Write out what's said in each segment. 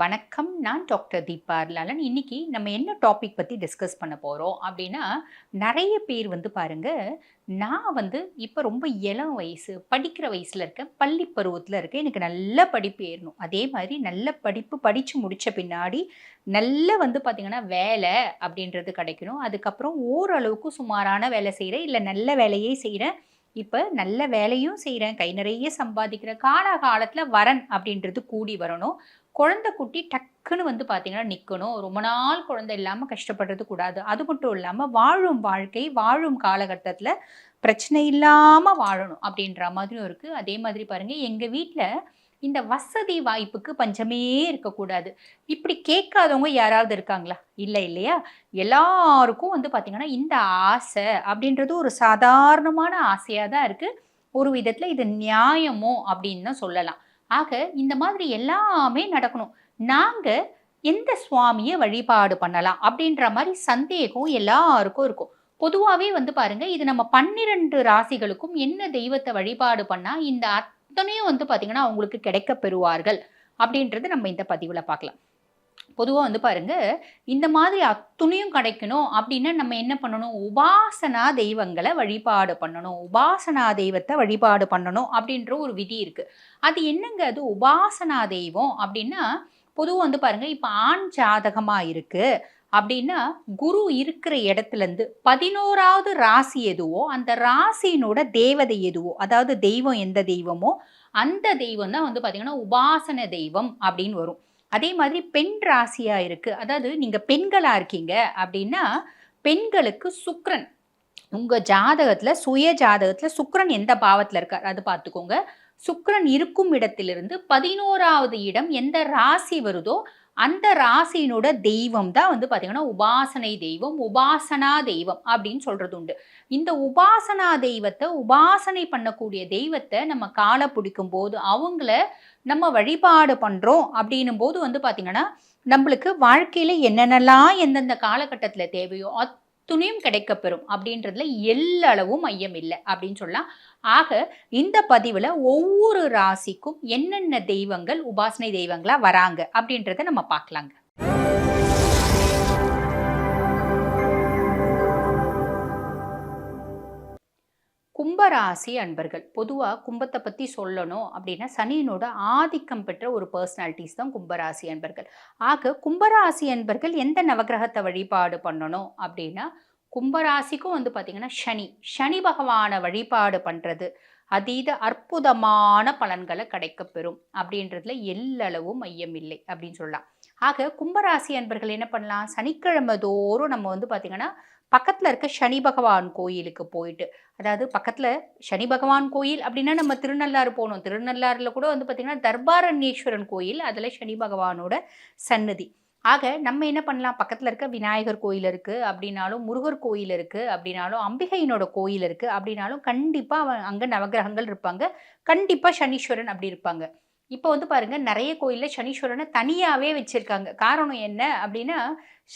வணக்கம். நான் டாக்டர் தீபா லாலன் இன்னைக்கு நம்ம என்ன டாபிக் பற்றி டிஸ்கஸ் பண்ண போகிறோம் அப்படின்னா நிறைய பேர் வந்து பாருங்கள் நான் வந்து இப்போ ரொம்ப இளம் வயசு படிக்கிற வயசில் இருக்கேன் பள்ளி பருவத்தில் இருக்கேன் எனக்கு நல்ல படிப்பு ஏறணும். அதே மாதிரி நல்ல படிப்பு படித்து முடித்த பின்னாடி நல்ல வந்து பார்த்திங்கன்னா வேலை அப்படின்றது கிடைக்கணும். அதுக்கப்புறம் ஓரளவுக்கு சுமாரான வேலை செய்கிறேன் இல்லை நல்ல வேலையே செய்கிறேன் இப்போ நல்ல வேலையும் செய்கிறேன் கை நிறைய சம்பாதிக்கிறேன். காலகாலத்தில் வரன் அப்படின்றது கூடி வரணும். குழந்தை குட்டி டக்குன்னு வந்து பார்த்தீங்கன்னா நிற்கணும் ரொம்ப நாள் குழந்தை இல்லாமல் கஷ்டப்படுறது கூடாது. அது மட்டும் இல்லாமல் வாழும் வாழ்க்கை வாழும் காலகட்டத்தில் பிரச்சனை இல்லாமல் வாழணும் அப்படின்ற மாதிரியும் இருக்குது அதே மாதிரி பாருங்கள் எங்கள் வீட்டில் இந்த வசதி வாய்ப்புக்கு பஞ்சமே இருக்கக்கூடாது. இப்படி கேட்காதவங்க யாராவது இருக்காங்களா? இல்லை இல்லையா? எல்லாருக்கும் வந்து பார்த்திங்கன்னா இந்த ஆசை அப்படின்றது ஒரு சாதாரணமான ஆசையாக தான் இருக்குது ஒரு விதத்தில் இது நியாயமோ அப்படின்னு தான் சொல்லலாம். ஆக இந்த மாதிரி எல்லாமே நடக்கணும். நாங்கள் எந்த சுவாமியை வழிபாடு பண்ணலாம் அப்படின்ற மாதிரி சந்தேகம் எல்லாருக்கும் இருக்கும். பொதுவாகவே வந்து பாருங்க இது நம்ம பன்னிரண்டு ராசிகளுக்கும் என்ன தெய்வத்தை வழிபாடு பண்ணால் இந்த அத்தனையும் வந்து பார்த்தீங்கன்னா அவங்களுக்கு கிடைக்க பெறுவார்கள் அப்படின்றது நம்ம இந்த பதிவில் பார்க்கலாம். பொதுவாக வந்து பாருங்க இந்த மாதிரி அத்துணையும் கிடைக்கணும் அப்படின்னா நம்ம என்ன பண்ணணும்? உபாசனா தெய்வங்களை வழிபாடு பண்ணணும். உபாசனா தெய்வத்தை வழிபாடு பண்ணணும் அப்படின்ற ஒரு விதி இருக்கு. அது என்னங்க அது? உபாசனா தெய்வம் அப்படின்னா பொதுவாக வந்து பாருங்க இப்போ ஆண் ஜாதகமாக இருக்கு அப்படின்னா குரு இருக்கிற இடத்துலேருந்து பதினோராவது ராசி எதுவோ அந்த ராசியினோட தேவதை எதுவோ அதாவது தெய்வம் எந்த தெய்வமோ அந்த தெய்வம் தான் வந்து பார்த்திங்கன்னா உபாசன தெய்வம் அப்படின்னு வரும். அதே மாதிரி பெண் ராசியாக இருக்குது அதாவது நீங்கள் பெண்களாக இருக்கீங்க அப்படின்னா பெண்களுக்கு சுக்ரன் உங்கள் ஜாதகத்தில் சுய ஜாதகத்தில் சுக்ரன் எந்த பாவத்தில் இருக்கார்? அது பார்த்துக்கோங்க. சுக்ரன் இருக்கும் இடத்திலிருந்து பதினோராவது இடம் எந்த ராசி வருதோ அந்த ராசியினோட தெய்வம் தான் வந்து பார்த்தீங்கன்னா உபாசனை தெய்வம் உபாசனா தெய்வம் அப்படின்னு சொல்கிறது உண்டு. இந்த உபாசனா தெய்வத்தை உபாசனை பண்ணக்கூடிய தெய்வத்தை நம்ம காலை பிடிக்கும் போது அவங்கள நம்ம வழிபாடு பண்ணுறோம் அப்படின்னும் போது வந்து பார்த்திங்கன்னா நம்மளுக்கு வாழ்க்கையில் என்னென்னலாம் எந்தெந்த காலகட்டத்தில் தேவையோ துணையும் கிடைக்கப்பெறும் அப்படின்றதுல எல்லளவும் மையம் இல்லை அப்படின்னு சொல்லலாம். ஆக இந்த பதிவில் ஒவ்வொரு ராசிக்கும் என்னென்ன தெய்வங்கள் உபாசனை தெய்வங்களாக வராங்க அப்படின்றத நம்ம பார்க்கலாங்க. கும்பராசி அன்பர்கள் பொதுவாக கும்பத்தை பற்றி சொல்லணும் அப்படின்னா சனியினோட ஆதிக்கம் பெற்ற ஒரு பர்சனாலிட்டிஸ் தான் கும்பராசி அன்பர்கள். ஆக கும்பராசி அன்பர்கள் எந்த நவகிரகத்தை வழிபாடு பண்ணணும் அப்படின்னா கும்பராசிக்கும் வந்து பார்த்திங்கன்னா சனி. சனி பகவானை வழிபாடு பண்ணுறது அதீத அற்புதமான பலன்களை கிடைக்கப்பெறும் அப்படின்றதுல எல்லளவும் மையம் இல்லை அப்படின்னு சொல்லலாம். ஆக கும்பராசி அன்பர்கள் என்ன பண்ணலாம்? சனிக்கிழமை தோறும் நம்ம வந்து பார்த்திங்கன்னா பக்கத்தில் இருக்க சனி பகவான் கோயிலுக்கு போயிட்டு அதாவது பக்கத்தில் சனி பகவான் கோயில் அப்படின்னா நம்ம திருநள்ளாறு போகணும். திருநள்ளாறில் கூட வந்து பார்த்திங்கன்னா தர்பாரண்யேஸ்வரன் கோயில் அதில் சனி பகவானோட சன்னதி ஆக நம்ம என்ன பண்ணலாம்? பக்கத்தில் இருக்க விநாயகர் கோயில் இருக்குது அப்படின்னாலும் முருகர் கோயில் இருக்குது அப்படின்னாலும் அம்பிகையினோட கோயில் இருக்குது அப்படின்னாலும் கண்டிப்பாக அங்கே நவகிரகங்கள் இருப்பாங்க. கண்டிப்பாக சனீஸ்வரன் அப்படி இருப்பாங்க. இப்போ வந்து பாருங்கள் நிறைய கோயிலில் சனீஸ்வரனை தனியாகவே வச்சுருக்காங்க. காரணம் என்ன அப்படின்னா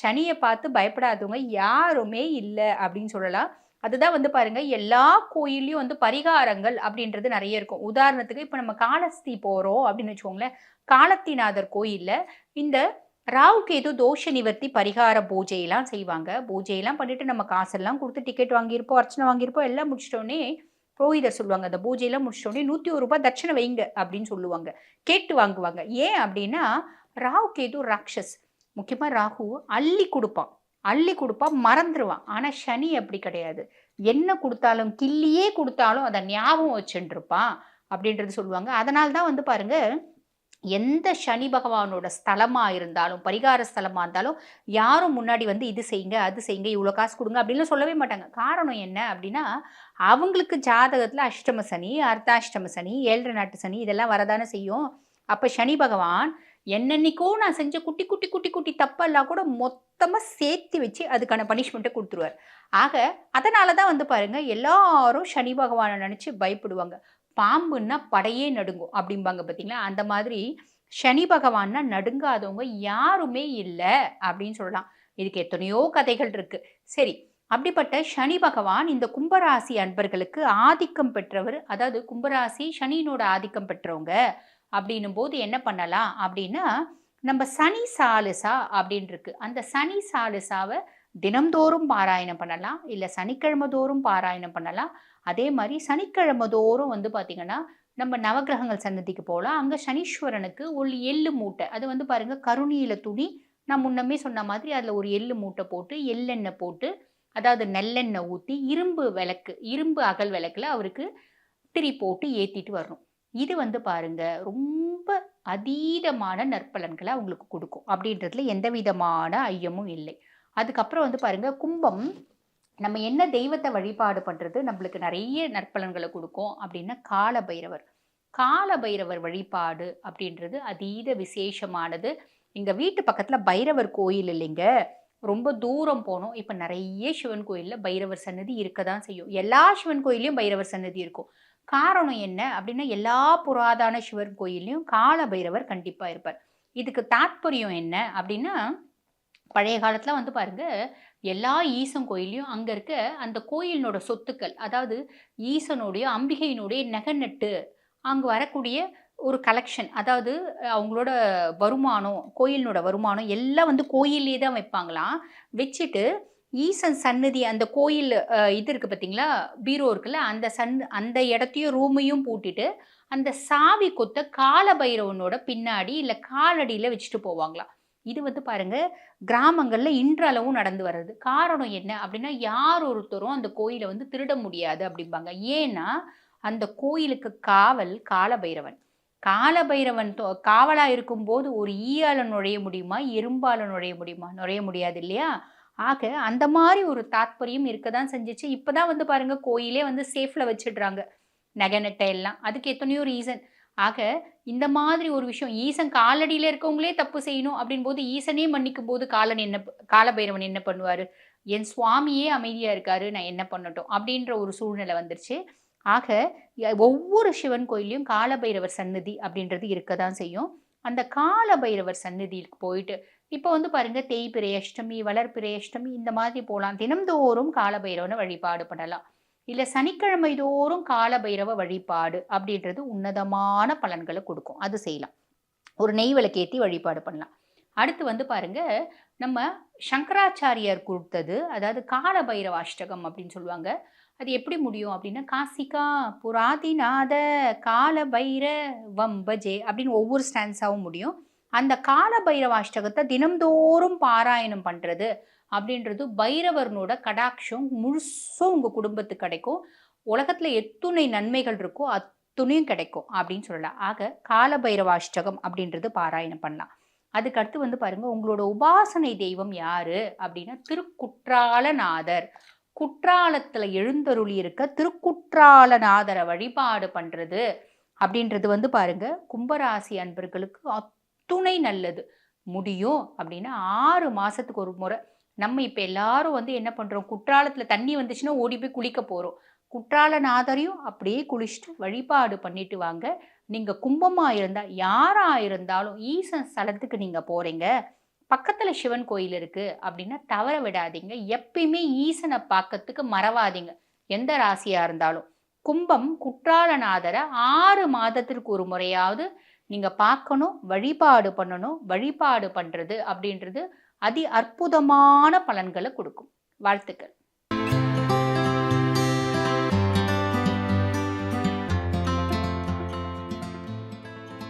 சனியை பார்த்து பயப்படாதவங்க யாருமே இல்லை அப்படின்னு சொல்லலாம். அதுதான் வந்து பாருங்க எல்லா கோயில்லையும் வந்து பரிகாரங்கள் அப்படின்றது நிறைய இருக்கும். உதாரணத்துக்கு இப்போ நம்ம காலஸ்தி போகிறோம் அப்படின்னு வச்சுக்கோங்களேன். காலத்திநாதர் கோயிலில் இந்த ராவு கேது தோஷ நிவர்த்தி பரிகார பூஜையெல்லாம் செய்வாங்க. பூஜையெல்லாம் பண்ணிட்டு நம்ம காசெல்லாம் கொடுத்து டிக்கெட் வாங்கியிருப்போம் அர்ச்சனை வாங்கியிருப்போம் எல்லாம் முடிச்சிட்டோன்னே புரோகிதர் சொல்லுவாங்க. அந்த பூஜையெல்லாம் முடிச்சிட்டோடனே நூற்றி ஒரு ரூபாய் தட்சணை வைங்க அப்படின்னு சொல்லுவாங்க. கேட்டு வாங்குவாங்க. ஏன் அப்படின்னா ராகு கேது ராட்சஸ் முக்கியமாக ராகு அள்ளி கொடுப்பான். அள்ளி கொடுப்பான் மறந்துடுவான் ஆனால் சனி அப்படி கிடையாது. என்ன கொடுத்தாலும் கிள்ளியே கொடுத்தாலும் அதை ஞாபகம் வச்சுட்டு அப்படின்றது சொல்லுவாங்க. அதனால தான் வந்து பாருங்கள் எந்த சனி பகவானோட ஸ்தலமாக இருந்தாலும் பரிகார ஸ்தலமாக இருந்தாலும் யாரும் முன்னாடி வந்து இது செய்யுங்க அது செய்யுங்க இவ்வளோ காசு கொடுங்க அப்படின்னு சொல்லவே மாட்டாங்க. காரணம் என்ன அப்படின்னா அவங்களுக்கு ஜாதகத்தில் அஷ்டம சனி அர்த்தாஷ்டம சனி ஏழரை நாட்டு சனி இதெல்லாம் வரதானே செய்யும். அப்போ சனி பகவான் என்னென்னைக்கோ நான் செஞ்ச குட்டி குட்டி குட்டி குட்டி தப்பெல்லாம் கூட மொத்தமாக சேர்த்து வச்சு அதுக்கான பனிஷ்மெண்ட்டை கொடுத்துருவார். ஆக அதனால தான் வந்து பாருங்கள் எல்லாரும் சனி பகவானை நினச்சி பயப்படுவாங்க. பாம்புன்னா படையே நடுங்கும் அப்படிம்பாங்க பார்த்தீங்களா அந்த மாதிரி சனி பகவான்னா நடுங்காதவங்க யாருமே இல்லை அப்படின்னு சொல்லலாம். இதுக்கு எத்தனையோ கதைகள் இருக்கு. சரி அப்படிப்பட்ட சனி பகவான் இந்த கும்பராசி அன்பர்களுக்கு ஆதிக்கம் பெற்றவர் அதாவது கும்பராசி சனியினோட ஆதிக்கம் பெற்றவங்க அப்படின்னும் போது என்ன பண்ணலாம் அப்படின்னா நம்ம சனி சாலுசா அப்படின்னு இருக்கு. அந்த சனி சாலுசாவை தினம்தோறும் பாராயணம் பண்ணலாம். இல்லை சனிக்கிழமை தோறும் பாராயணம் பண்ணலாம். அதே மாதிரி சனிக்கிழமை தோறும் வந்து பார்த்திங்கன்னா நம்ம நவகிரகங்கள் சன்னதிக்கு போகலாம். அங்கே சனீஸ்வரனுக்கு ஒரு எள்ளு மூட்டை. அது வந்து பாருங்கள் கருணியில் துணி. நான் முன்னமே சொன்ன மாதிரி அதில் ஒரு எள்ளு மூட்டை போட்டு எள்ளெண்ணெய் போட்டு அதாவது நல்லெண்ணெய் ஊற்றி இரும்பு விளக்கு இரும்பு அகல் விளக்கில் அவருக்கு திரி போட்டு ஏற்றிட்டு வரணும். இது வந்து பாருங்க ரொம்ப அதீதமான நற்பலன்களை அவங்களுக்கு கொடுக்கும். அப்படின்றதுல எந்த விதமான ஐயமும் இல்லை. அதுக்கப்புறம் வந்து பாருங்க கும்பம் நம்ம என்ன தெய்வத்தை வழிபாடு பண்ணுறது நம்மளுக்கு நிறைய நற்பலன்களை கொடுக்கும் அப்படின்னா கால பைரவர் கால பைரவர் வழிபாடு அப்படின்றது அதீத விசேஷமானது. எங்கள் வீட்டு பக்கத்தில் பைரவர் கோயில் இல்லைங்க. ரொம்ப தூரம் போனோம் இப்போ நிறைய சிவன் கோயிலில் பைரவர் சன்னதி இருக்க தான் செய்யும். எல்லா சிவன் கோயிலையும் பைரவர் சன்னதி இருக்கும். காரணம் என்ன அப்படின்னா எல்லா புராதான சிவன் கோயில்லையும் கால பைரவர் கண்டிப்பாக இருப்பார். இதுக்கு தாத்பரியம் என்ன அப்படின்னா பழைய காலத்தில் வந்து பாருங்க எல்லா ஈசன் கோயிலையும் அங்கே இருக்க அந்த கோயிலினோட சொத்துக்கள் அதாவது ஈசனுடைய அம்பிகையினுடைய நெகநட்டு அங்கே வரக்கூடிய ஒரு கலெக்ஷன் அதாவது அவங்களோட வருமானம் கோயிலினோட வருமானம் எல்லாம் வந்து கோயிலே தான் வைப்பாங்களாம். வச்சுட்டு ஈசன் சன்னதி அந்த கோயில் இது இருக்குது பார்த்தீங்களா பீரோ இருக்குல்ல அந்த சன் அந்த இடத்தையும் ரூமையும் பூட்டிட்டு அந்த சாவி கொத்த கால பைரவனோட பின்னாடி இல்லை காலடியில் வச்சுட்டு போவாங்களாம். இது வந்து பாருங்க கிராமங்களில் இன்றளவும் நடந்து வர்றது. காரணம் என்ன அப்படின்னா யார் ஒருத்தரும் அந்த கோயிலை வந்து திருட முடியாது அப்படிம்பாங்க. ஏன்னா அந்த கோயிலுக்கு காவல் காலபைரவன். காலபைரவன் காவலா இருக்கும்போது ஒரு ஈயால நுழைய முடியுமா எறும்பால நுழைய முடியுமா? நுழைய முடியாது இல்லையா? ஆக அந்த மாதிரி ஒரு தாத்பரியம் இருக்க தான் செஞ்சிச்சு. இப்போதான் வந்து பாருங்க கோயிலே வந்து சேஃப்ல வச்சிடுறாங்க. நகை நெட்டை எல்லாம் அதுக்கு எத்தனையோ ரீசன் ஆக இந்த மாதிரி ஒரு விஷயம் ஈசன் காலடியில் இருக்கவங்களே தப்பு செய்யணும் அப்படின் போது ஈசனே மன்னிக்கும் போது காலன் என்ன காலபைரவன் என்ன பண்ணுவார்? என் சுவாமியே அமைதியாக இருக்காரு நான் என்ன பண்ணட்டும்? அப்படின்ற ஒரு சூழ்நிலை வந்துருச்சு. ஆக ஒவ்வொரு சிவன் கோயிலையும் காலபைரவர் சன்னதி அப்படின்றது இருக்க தான் செய்யும். அந்த காலபைரவர் சன்னதிக்கு போயிட்டு இப்போ வந்து பாருங்க தேய்பிரை அஷ்டமி வளர்பிரை அஷ்டமி இந்த மாதிரி போகலாம் தினம்தோறும் காலபைரவனை வழிபாடு பண்ணலாம். இல்லை சனிக்கிழமை தோறும் காலபைரவ வழிபாடு அப்படின்றது உன்னதமான பலன்களை கொடுக்கும். அது செய்யலாம். ஒரு நெய் விளக்கேற்றி வழிபாடு பண்ணலாம். அடுத்து வந்து பாருங்க நம்ம சங்கராச்சாரியார் கொடுத்தது அதாவது காலபைரவ அஷ்டகம் அப்படின்னு சொல்லுவாங்க. அது எப்படி முடியும் அப்படின்னா காசிகா புராதிநாத கால பைர வம்பஜே அப்படின்னு ஒவ்வொரு ஸ்டான்ஸாகவும் முடியும். அந்த கால பைரவாஷ்டகத்தை தினம்தோறும் பாராயணம் பண்ணுறது அப்படின்றது பைரவர்னோட கடாட்சம் முழுசும் உங்கள் குடும்பத்துக்கு கிடைக்கும். உலகத்தில் எத்துணை நன்மைகள் இருக்கோ அத்துணையும் கிடைக்கும் அப்படின்னு சொல்லலாம். ஆக கால பைரவாஷ்டகம் அப்படின்றது பாராயணம் பண்ணலாம். அதுக்கடுத்து வந்து பாருங்கள் உங்களோட உபாசனை தெய்வம் யார் அப்படின்னா திருக்குற்றாலநாதர். குற்றாலத்தில் எழுந்தருளி இருக்க திருக்குற்றாலநாதரை வழிபாடு பண்ணுறது அப்படின்றது வந்து பாருங்க கும்பராசி அன்பர்களுக்கு அத்துணை நல்லது. முடியும் அப்படின்னா ஆறு மாதத்துக்கு ஒரு முறை நம்ம இப்போ எல்லாரும் வந்து என்ன பண்ணுறோம் குற்றாலத்தில் தண்ணி வந்துச்சுன்னா ஓடி போய் குளிக்க போகிறோம் குற்றாலநாதரையும் அப்படியே குளிச்சுட்டு வழிபாடு பண்ணிட்டு வாங்க. நீங்கள் கும்பமாக இருந்தால் யாராக இருந்தாலும் ஈசன் ஸ்தலத்துக்கு நீங்கள் போகிறீங்க பக்கத்தில் சிவன் கோயில் இருக்குது அப்படின்னா தவற விடாதீங்க. எப்பயுமே ஈசனை பார்க்கறதுக்கு மறவாதீங்க. எந்த ராசியாக இருந்தாலும். கும்பம் குற்றாலநாதரை ஆறு மாதத்திற்கு ஒரு முறையாவது நீங்கள் பார்க்கணும் வழிபாடு பண்ணணும். வழிபாடு பண்ணுறது அப்படின்றது அதி அற்புதமான பலன்களை கொடுக்கும். வாழ்த்துக்கள்.